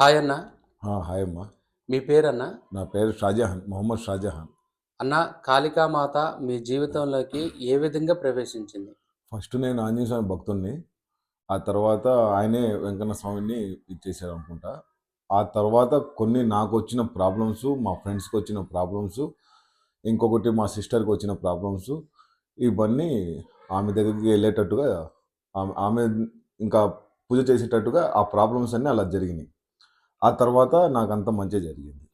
Hi అన్న. Hi అమ్మా. మీ పేరన్న? నా పేరు షాజహాన్ మొహమ్మద్ షాజహాన్. అన్న కాళికామాత మీ జీవితంలోకి ఏ విధంగా ప్రవేశించింది? ఫస్ట్ నేను ఆంజనేయ స్వామి భక్తుడిని ఆ తర్వాత ఆయనే వెంకన్న స్వామిని ఇచ్చేసారు అనుకుంటా. ఆ తర్వాత కొన్ని నాకు వచ్చిన ప్రాబ్లమ్స్ మా ఫ్రెండ్స్కి వచ్చిన ప్రాబ్లమ్స్ ఇంకొకటి మా సిస్టర్కి వచ్చిన ప్రాబ్లమ్స్ ఇవన్నీ ఆమె దగ్గరికి వెళ్ళేటట్టుగా ఆమె ఆమె ఇంకా పూజ చేసేటట్టుగా ఆ ప్రాబ్లమ్స్ అన్నీ అలా జరిగినాయి. ఆ తర్వాత నాకు అంత మంచి జరిగింది.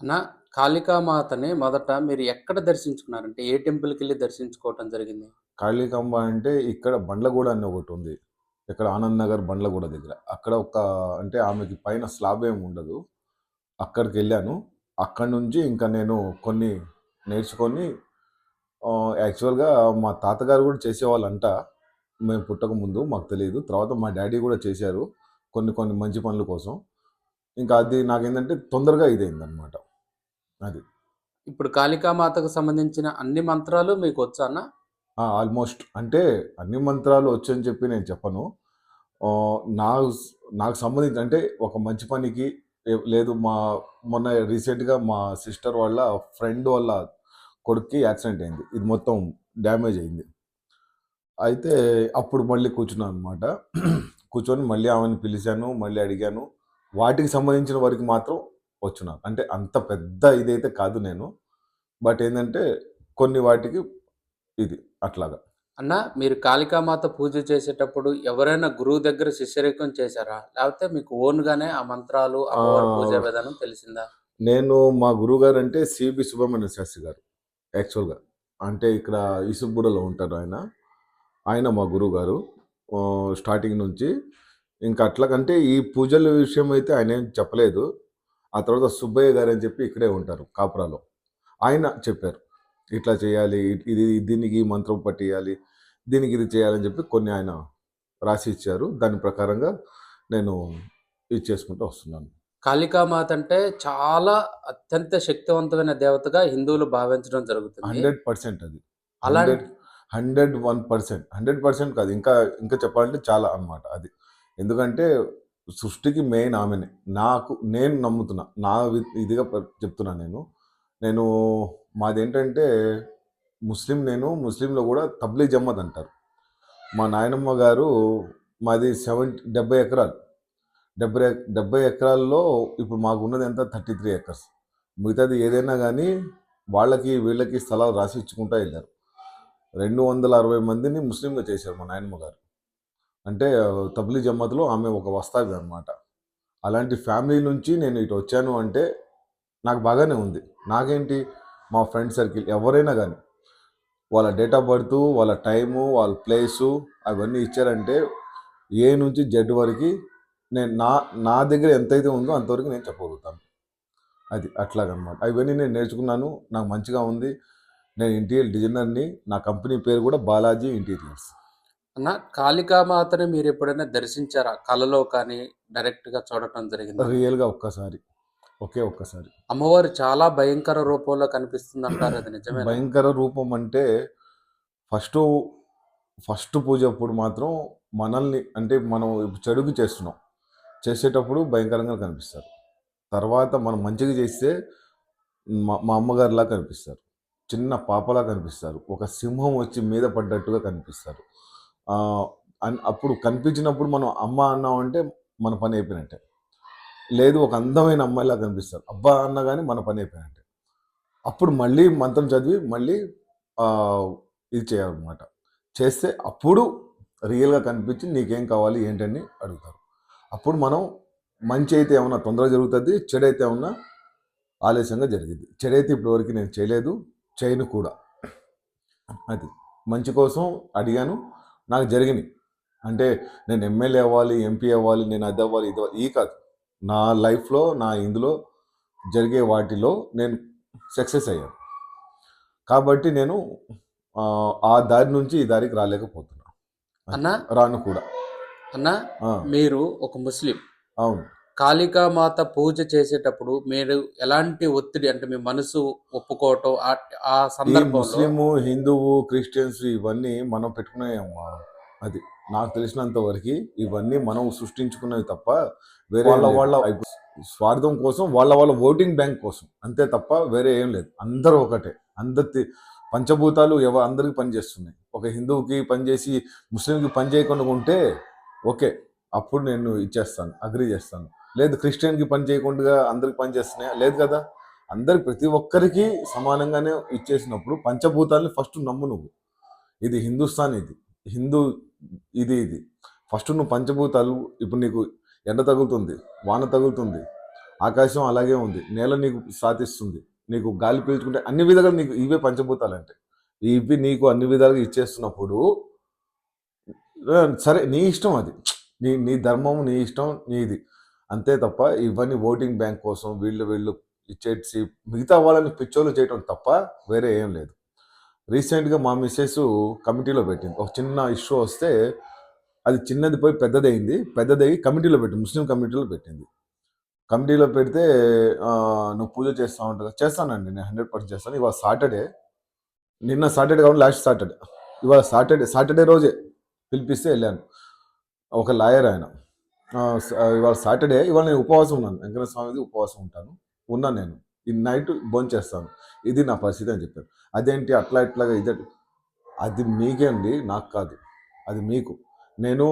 అన్న కాళికామాతని మొదట మీరు ఎక్కడ దర్శించుకున్నారంటే ఏ టెంపుల్కి వెళ్ళి దర్శించుకోవటం జరిగింది? కాళీకాంబ అంటే ఇక్కడ బండ్లగూడ అని ఒకటి ఉంది. ఇక్కడ ఆనంద్ నగర్ బండ్లగూడ దగ్గర. అక్కడ ఒక అంటే ఆమెకి పైన స్లాబ్ ఏమి ఉండదు. అక్కడికి వెళ్ళాను. అక్కడి నుంచి ఇంకా నేను కొన్ని నేర్చుకొని యాక్చువల్గా మా తాతగారు కూడా చేసేవాళ్ళంట. మేము పుట్టక ముందు మాకు తెలియదు తర్వాత మా డాడీ కూడా చేశారు కొన్ని కొన్ని మంచి పనుల కోసం. ఇంకా అది నాకేంటంటే తొందరగా ఇదైంది అనమాట అది. ఇప్పుడు కాళికామాతకు సంబంధించిన అన్ని మంత్రాలు మీకు వచ్చా అన్న? ఆల్మోస్ట్. అంటే అన్ని మంత్రాలు వచ్చని చెప్పి నేను చెప్పను. నాకు నాకు సంబంధించి అంటే ఒక మంచి పనికి లేదు మా మొన్న రీసెంట్గా మా సిస్టర్ వాళ్ళ ఫ్రెండ్ వాళ్ళ కొడుక్కి యాక్సిడెంట్ అయింది. ఇది మొత్తం డ్యామేజ్ అయింది. అయితే అప్పుడు మళ్ళీ కూర్చున్నాను అనమాట కూర్చొని మళ్ళీ ఆమెను పిలిచాను మళ్ళీ అడిగాను. వాటికి సంబంధించిన వరకు మాత్రం వచ్చున్నాను అంటే అంత పెద్ద ఇదైతే కాదు నేను. బట్ ఏంటంటే కొన్ని వాటికి ఇది అట్లాగా. అన్న మీరు కాళికామాత పూజ చేసేటప్పుడు ఎవరైనా గురువు దగ్గర శిష్యరికం చేశారా? లేకపోతే మీకు ఓన్గానే ఆ మంత్రాలు. పూజ విధానం తెలిసిందా? నేను మా గురువుగారు అంటే సిబి సుబ్రహ్మణ్య శాస్త్రి గారు యాక్చువల్గా. అంటే ఇక్కడ ఈసుగూడలో ఉంటారు ఆయన. ఆయన మా గురువు గారు స్టార్టింగ్ నుంచి ఇంకా అట్లాగంటే ఈ పూజల విషయం అయితే ఆయన ఏం చెప్పలేదు. ఆ తర్వాత సుబ్బయ్య గారు అని చెప్పి ఇక్కడే ఉంటారు కాపురాలో. ఆయన చెప్పారు. ఇట్లా చేయాలి ఇది దీనికి ఈ మంత్రం పట్టేయాలి దీనికి ఇది చేయాలని చెప్పి కొన్ని ఆయన రాసి ఇచ్చారు. దాని ప్రకారంగా నేను ఇది చేసుకుంటూ వస్తున్నాను. కాళికామాత అంటే చాలా అత్యంత శక్తివంతమైన దేవతగా హిందువులు భావించడం జరుగుతుంది. హండ్రెడ్ పర్సెంట్ అది. అలాంటి hundred one percent. Hundred percent కాదు. ఇంకా ఇంకా చెప్పాలంటే చాలా అన్నమాట అది. ఎందుకంటే సృష్టికి మెయిన్ ఆమెనే. నాకు నేను నమ్ముతున్నా. నా ఇదిగా చెప్తున్నా నేను. నేను మాదేంటంటే ముస్లిం నేను ముస్లింలో కూడా తబ్లీ జమ్మద్ అంటారు. మా నాయనమ్మ గారు మాది సెవెంటీ డెబ్బై ఎకరాలు. డెబ్బై డెబ్బై ఎకరాల్లో ఇప్పుడు మాకు ఉన్నది ఎంత? Thirty three acres. మిగతాది ఏదైనా కానీ వాళ్ళకి వీళ్ళకి స్థలాలు రాసి ఇచ్చుకుంటా వెళ్ళారు. రెండు వందల అరవై మందిని ముస్లింగా చేశారు మా నాయనమ్మ గారు. అంటే తబ్లీ జమ్మత్లో ఆమె ఒక వస్తావి అనమాట అలాంటి ఫ్యామిలీ నుంచి నేను ఇటు వచ్చాను అంటే నాకు బాగానే ఉంది. నాకేంటి? మా ఫ్రెండ్ సర్కిల్ ఎవరైనా కానీ వాళ్ళ డేట్ ఆఫ్ బర్త్ వాళ్ళ టైము వాళ్ళ ప్లేసు అవన్నీ ఇచ్చారంటే ఏ నుంచి జెడ్ వరకు నేను నా నా దగ్గర ఎంతైతే ఉందో అంతవరకు నేను చెప్పగలుగుతాను. అది అట్లాగనమాట. అవన్నీ నేను నేర్చుకున్నాను. నాకు మంచిగా ఉంది. నేను ఇంటీరియర్ డిజైనర్ని. నా కంపెనీ పేరు కూడా బాలాజీ ఇంటీరియర్స్. అన్న కాళికామాతని మీరు ఎప్పుడైనా దర్శించారా? కలలో కానీ డైరెక్ట్గా చూడటం జరిగింది? రియల్గా ఒక్కసారి. ఒకే ఒక్కసారి. అమ్మవారు చాలా భయంకర రూపంలో కనిపిస్తుంది అంటారు అది నిజమే భయంకర రూపం అంటే ఫస్ట్ ఫస్ట్ పూజ అప్పుడు మాత్రం మనల్ని అంటే మనం ఇప్పుడు చెడుగు చేస్తున్నాం. చేసేటప్పుడు భయంకరంగా కనిపిస్తారు. తర్వాత మనం మంచిగా చేస్తే మా మా అమ్మగారిలా కనిపిస్తారు. చిన్న పాపలా కనిపిస్తారు. ఒక సింహం వచ్చి మీద పడ్డట్టుగా కనిపిస్తారు. అప్పుడు కనిపించినప్పుడు మనం అమ్మ అన్నామంటే మన పని అయిపోయినట్టే. లేదు ఒక అందమైన అమ్మాయిలా కనిపిస్తారు. అబ్బా అన్న కానీ మన పని అయిపోయినట్టే. అప్పుడు మళ్ళీ మంత్రం చదివి మళ్ళీ ఇది చేయాలన్నమాట. చేస్తే అప్పుడు రియల్గా కనిపించి నీకేం కావాలి ఏంటని అడుగుతారు. అప్పుడు మనం మంచి అయితే ఏమన్నా తొందరగా జరుగుతుంది చెడు అయితే ఏమన్నా ఆలస్యంగా జరిగింది చెడైతే ఇప్పటివరకు నేను చేయలేదు చేయను కూడా. అది మంచి కోసం అడిగాను. నాకు జరిగినాయి. అంటే నేను ఎమ్మెల్యే అవ్వాలి ఎంపీ అవ్వాలి నేను అది అవ్వాలి ఇది అవ్వాలి ఈ కాదు. నా లైఫ్లో నా ఇందులో జరిగే వాటిలో నేను సక్సెస్ అయ్యాను. కాబట్టి నేను ఆ, దారి నుంచి ఈ దారికి రాలేకపోతున్నా. అన్న? రాను కూడా. అన్న? మీరు ఒక ముస్లిం. అవును. కాళికామాత పూజ చేసేటప్పుడు మీరు ఎలాంటి ఒత్తిడి అంటే మీ మనసు ఒప్పుకోవటం ఆ- సందర్భంలో ముస్లిము హిందువు క్రిస్టియన్స్ ఇవన్నీ మనం పెట్టుకునే అది. నాకు తెలిసినంత వరకు ఇవన్నీ మనం సృష్టించుకున్నవి తప్ప వేరే వాళ్ళ. వాళ్ళ స్వార్థం కోసం వాళ్ళ వాళ్ళ ఓటింగ్ బ్యాంక్ కోసం. అంతే తప్ప వేరే ఏం లేదు. అందరూ ఒకటే. అందరి పంచభూతాలు ఎవ అందరికి పనిచేస్తున్నాయి. ఒక హిందువుకి పనిచేసి ముస్లింకి పని చేయకుండా ఉంటే ఓకే. అప్పుడు నేను ఇచ్చేస్తాను అగ్రి చేస్తాను. లేదు క్రిస్టియన్కి పని చేయకుండా అందరికి పని చేస్తున్నాయా? లేదు కదా. అందరికి ప్రతి ఒక్కరికి సమానంగానే ఇచ్చేసినప్పుడు పంచభూతాలని ఫస్ట్ నమ్ము నువ్వు. ఇది హిందుస్థాన్ ఇది. హిందూ ఇది ఇది. ఫస్ట్ నువ్వు పంచభూతాలు ఇప్పుడు నీకు ఎండ తగులుతుంది వాన తగులుతుంది ఆకాశం అలాగే ఉంది నేల నీకు సాధిస్తుంది నీకు గాలి పీల్చుకుంటే అన్ని విధాలుగా నీకు ఇవే పంచభూతాలు అంటే ఇవి నీకు అన్ని విధాలుగా ఇచ్చేస్తున్నప్పుడు సరే నీ ఇష్టం అది. నీ నీ ధర్మం నీ ఇష్టం నీది. అంతే తప్ప ఇవన్నీ ఓటింగ్ బ్యాంక్ కోసం వీళ్ళు వీళ్ళు ఇచ్చేసి మిగతా వాళ్ళని పిచ్చోళ్ళు చేయటం తప్ప వేరే ఏం లేదు. రీసెంట్గా మా మిస్సెస్ కమిటీలో పెట్టింది. ఒక చిన్న ఇష్యూ వస్తే అది చిన్నది పోయి పెద్దదైంది. పెద్దదయ్యి కమిటీలో పెట్టింది ముస్లిం కమిటీలో పెట్టింది. కమిటీలో పెడితే నువ్వు పూజ చేస్తా ఉంటావు చేస్తానండి నేను హండ్రెడ్ పర్సెంట్ చేస్తాను. ఇవాళ సాటర్డే. నిన్న సాటర్డే కావాలి లాస్ట్ సాటర్డే. ఇవాళ సాటర్డే సాటర్డే రోజే పిలిపిస్తే వెళ్ళాను. ఒక లాయర్ ఆయన. ఇవాళ సాటర్డే ఇవాళ నేను ఉపవాసం ఉన్నాను. వెంకట స్వామిది ఉపవాసం ఉంటాను. ఉన్నాను నేను. ఈ నైట్ భోంచేస్తాను ఇది నా పరిస్థితి అని చెప్పారు అదేంటి? అట్లా ఇట్లాగా ఇదే. అది మీకే అండి. నాకు కాదు. అది మీకు. నేను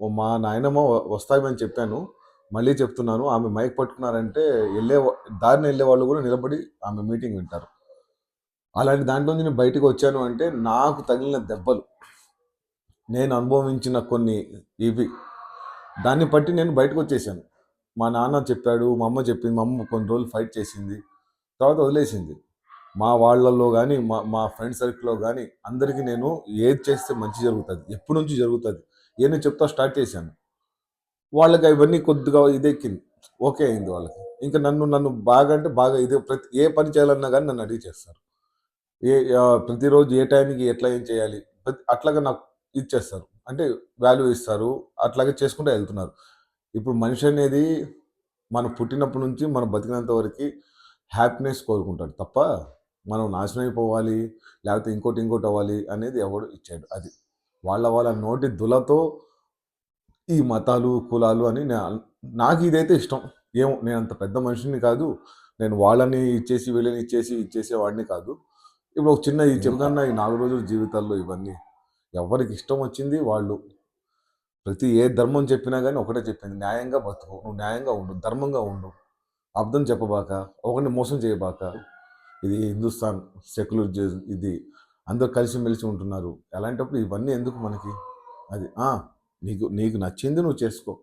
ఓ మా నాయనమ్మ వ- వస్తామని చెప్పాను. మళ్ళీ చెప్తున్నాను. ఆమె మైక్ పట్టుకున్నారంటే వెళ్ళే దారిన దారిని వెళ్ళే వాళ్ళు కూడా నిలబడి ఆమె మీటింగ్ వింటారు. అలాంటి దాంట్లో నేను బయటకు వచ్చాను అంటే నాకు తగిలిన దెబ్బలు. నేను అనుభవించిన కొన్ని ఇవి. దాన్ని బట్టి నేను బయటకు వచ్చేసాను. మా నాన్న చెప్పాడు మా అమ్మ చెప్పింది మా అమ్మ కొన్ని రోజులు ఫైట్ చేసింది తర్వాత వదిలేసింది. మా వాళ్ళల్లో కానీ మా మా ఫ్రెండ్ సర్కిల్లో కానీ అందరికీ నేను ఏది చేస్తే మంచి జరుగుతుంది ఎప్పటి నుంచి జరుగుతుంది ఏదో చెప్తా స్టార్ట్ చేశాను. వాళ్ళకి అవన్నీ కొద్దిగా ఇదెక్కింది ఓకే అయింది వాళ్ళకి. ఇంకా నన్ను నన్ను బాగా అంటే బాగా ఇదే ప్రతి ఏ పని చేయాలన్నా కానీ నన్ను అడిగి చేస్తారు. ఏ ప్రతిరోజు ఏ టైంకి ఎట్లా ఏం చేయాలి ప్రతి అట్లాగా నాకు ఇచ్చేస్తారు అంటే వాల్యూ ఇస్తారు. అట్లాగే చేసుకుంటూ వెళ్తున్నారు. ఇప్పుడు మనిషి అనేది మనం పుట్టినప్పటి నుంచి మనం బతికినంత వరకు హ్యాపీనెస్ కోరుకుంటాడు తప్ప మనం నాశనం అయిపోవాలి లేకపోతే ఇంకోటి ఇంకోటి అవ్వాలి అనేది ఎవడు ఇచ్చాడు. అది వాళ్ళ వాళ్ళ నోటి దులతో ఈ మతాలు కులాలు అని నా- నాకు ఇదైతే ఇష్టం. ఏమో నేను అంత పెద్ద మనిషిని కాదు. నేను వాళ్ళని ఇచ్చేసి వీళ్ళని ఇచ్చేసి ఇచ్చేసేవాడిని కాదు. ఇప్పుడు ఒక చిన్న ఈ చెప్తున్నా ఈ నాలుగు రోజుల జీవితాల్లో ఇవన్నీ ఎవరికి ఇష్టం వచ్చింది వాళ్ళు. ప్రతి ఏ ధర్మం చెప్పినా కానీ ఒకటే చెప్పింది. న్యాయంగా బతుకు నువ్వు న్యాయంగా ఉండు ధర్మంగా ఉండు. అర్థం చెప్పబాక ఒకరిని మోసం చేయబాక ఇది హిందుస్థాన్ సెక్యులర్ ఇది అందరూ కలిసిమెలిసి ఉంటున్నారు. అలాంటప్పుడు ఇవన్నీ ఎందుకు మనకి? అది నీకు నీకు నచ్చింది నువ్వు చేసుకో.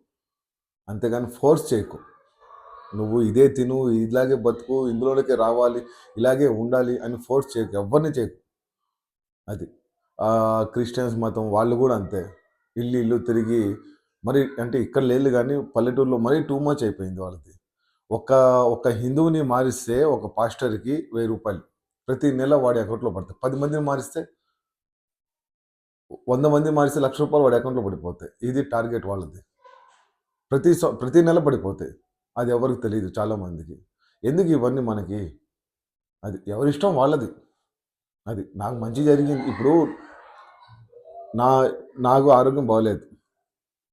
అంతేగాని ఫోర్స్ చేయకు. నువ్వు ఇదే తిను ఇలాగే బతుకు ఇందులోకి రావాలి ఇలాగే ఉండాలి అని ఫోర్స్ చేయకు. ఎవరిని చేయకు. అది. క్రిస్టియన్స్ మతం వాళ్ళు కూడా అంతే. ఇల్లు ఇల్లు తిరిగి మరి అంటే ఇక్కడ లేదు కానీ పల్లెటూరులో మరీ టూ మచ్ అయిపోయింది వాళ్ళది. ఒక ఒక హిందువుని మారిస్తే ఒక పాస్టర్కి వెయ్యి రూపాయలు ప్రతి నెల వాడి అకౌంట్లో పడతాయి. పది మందిని మారిస్తే వంద మంది మారిస్తే లక్ష రూపాయలు వాడి అకౌంట్లో పడిపోతాయి. ఇది టార్గెట్ వాళ్ళది. ప్రతి స- ప్రతి నెల పడిపోతాయి. అది ఎవరికి తెలియదు చాలా మందికి ఎందుకు ఇవన్నీ మనకి? అది ఎవరిష్టం వాళ్ళది. అది నాకు మంచి జరిగింది. ఇప్పుడు నా నాకు ఆరోగ్యం బాగలేదు.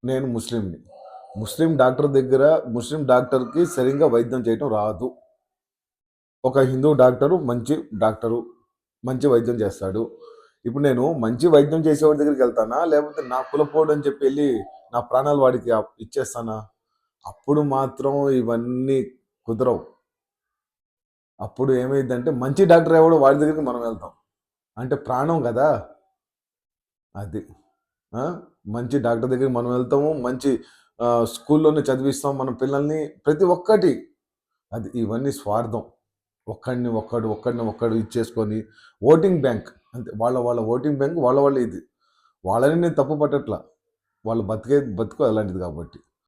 నేను ముస్లింని. ముస్లిం డాక్టర్ దగ్గర ముస్లిం డాక్టర్కి సరిగ్గా వైద్యం చేయటం రాదు. ఒక హిందూ డాక్టరు మంచి డాక్టరు మంచి వైద్యం చేస్తాడు. ఇప్పుడు నేను మంచి వైద్యం చేసేవాడి దగ్గరికి వెళ్తానా? లేకపోతే నా కులపోడు అని చెప్పి వెళ్ళి నా ప్రాణాలు వాడికి ఇచ్చేస్తానా? అప్పుడు మాత్రం ఇవన్నీ కుదరవు. అప్పుడు ఏమైందంటే మంచి డాక్టర్ ఎవడో వాడి దగ్గరికి మనం వెళ్తాం. అంటే ప్రాణం కదా? అది. మంచి డాక్టర్ దగ్గరికి మనం వెళ్తాము మంచి స్కూల్లోనే చదివిస్తాం మన పిల్లల్ని ప్రతి ఒక్కటి. అది ఇవన్నీ స్వార్థం. ఒక్కడిని ఒక్కడు ఒక్కడిని ఒక్కడు ఇచ్చేసుకొని ఓటింగ్ బ్యాంక్. అంతే వాళ్ళ వాళ్ళ ఓటింగ్ బ్యాంక్ వాళ్ళ వాళ్ళ ఇది. వాళ్ళని నేను తప్పు పట్టట్లా. వాళ్ళు బతికే బతుకు అలాంటిది కాబట్టి.